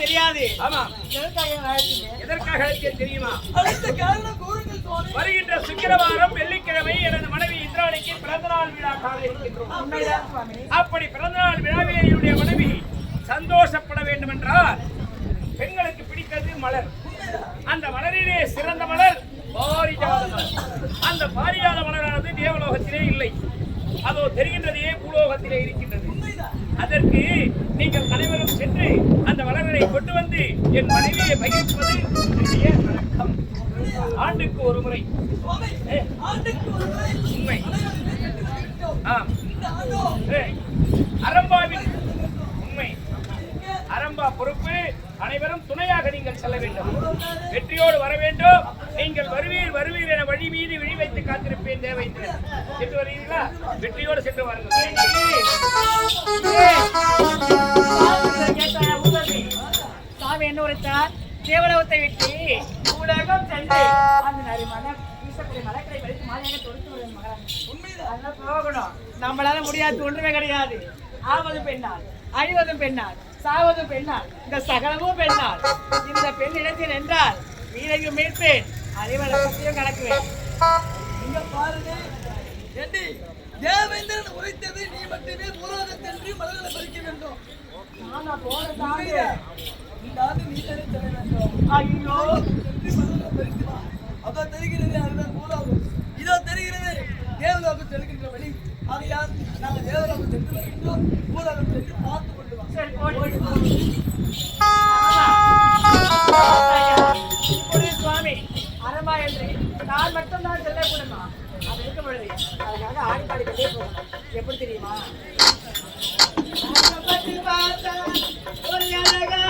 தெரியாது ஆமா எதற்காக தெரியுமா காரணம் வருகின்ற சுக்கிரவாரம் வெள்ளிக்கிழமை எனது மனைவி இந்திராணிக்கு பிறந்த நாள் விழா சுவாமி. அப்படி பிறந்த நாள் விழாவிலே என்னுடைய மனைவி சந்தோஷப்பட வேண்டும் என்றால் பெண்களுக்கு பிடித்தது மலர். அந்த மலரிலே சிறந்த மலர் பாரிஜாத மலர் அந்த பாரிஜாத மலரானது தேவலோகத்திலே இல்லை. அதோ தெரிகின்றதே பூலோகத்திலே இருக்கின்றது. அதற்கு நீங்கள் அனைவரும் சென்று அந்த மலர்களை கொண்டு வந்து என் மனைவியை மகிழ்ப்பது என்னுடைய ஆண்டுக்கு ஒரு முறை. உண்மை ஆம் அரம்பாவின் உண்மை. அரம்பா பொறுப்பு. அனைவரும் துணையாக நீங்கள் செல்ல வேண்டும். வெற்றியோடு வர வேண்டும். நீங்கள் வருவீர் வருவீர் என வழி மீது விழி வைத்து காத்திருப்பேன் தேவைத்து சென்று வருவீர்களா? வெற்றியோடு சென்று வாருங்கள். என்ன உரைத்தார்? தேவலோகத்தை விட்டு ஊடகம் சென்று அந்த நரி மலை வீசக்கூடிய மலைக்கடை வலித்து மாலையாக தொடுத்து வரும் மகராணி. அதெல்லாம் போகணும். நம்மளால முடியாது ஒன்றுமே கிடையாது. ஆவதும் பெண்ணால் அழிவதும் பெண்ணால் சாவதும் பெண்ணால் இந்த சகலமும் பெண்ணால் இந்த பெண் இடத்தில் என்றால் வீரையும் மீட்பேன். அறிவலை பற்றியும் கலக்குவேன். இங்க பாருங்க. தேவேந்திரன் உரைத்தது நீ மட்டுமே பூலோகத்தன்று மலர்களை பறிக்க வேண்டும். ஆனா போன உண்மையிலே, இந்த ஆண்டு நீ வேண்டும் ஐயோ. அதோ தெரிகிறது அதுதான் பூலோகம் இதோ தெரிகிறது. தேவலோகம் செல்கின்ற வழி ஆகையால் நாங்கள் தேவலோகம் சென்று வருகின்றோம் பூலோகம் சென்று பார்த்து கொண்டு சுவாமி. அரமா என்று. நான் மட்டும் தான் செல்லக்கூடுமா? அது இருக்க பொழுது. அதுக்காக ஆடி பாடி கொண்டே போகணும். எப்படி தெரியுமா? ஒரு அழகான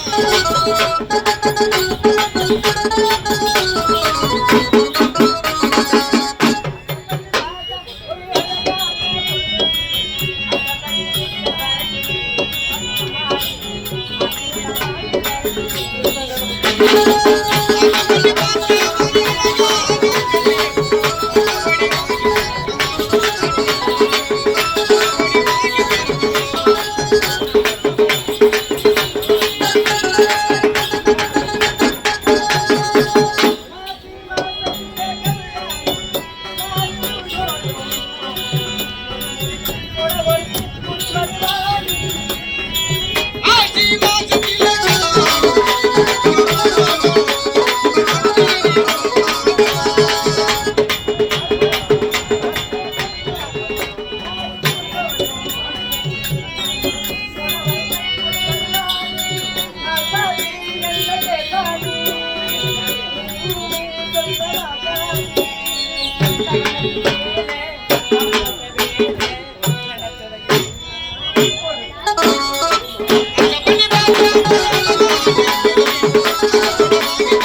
அகப்படி பார்த்த ஒரு அழகான பெண்ணே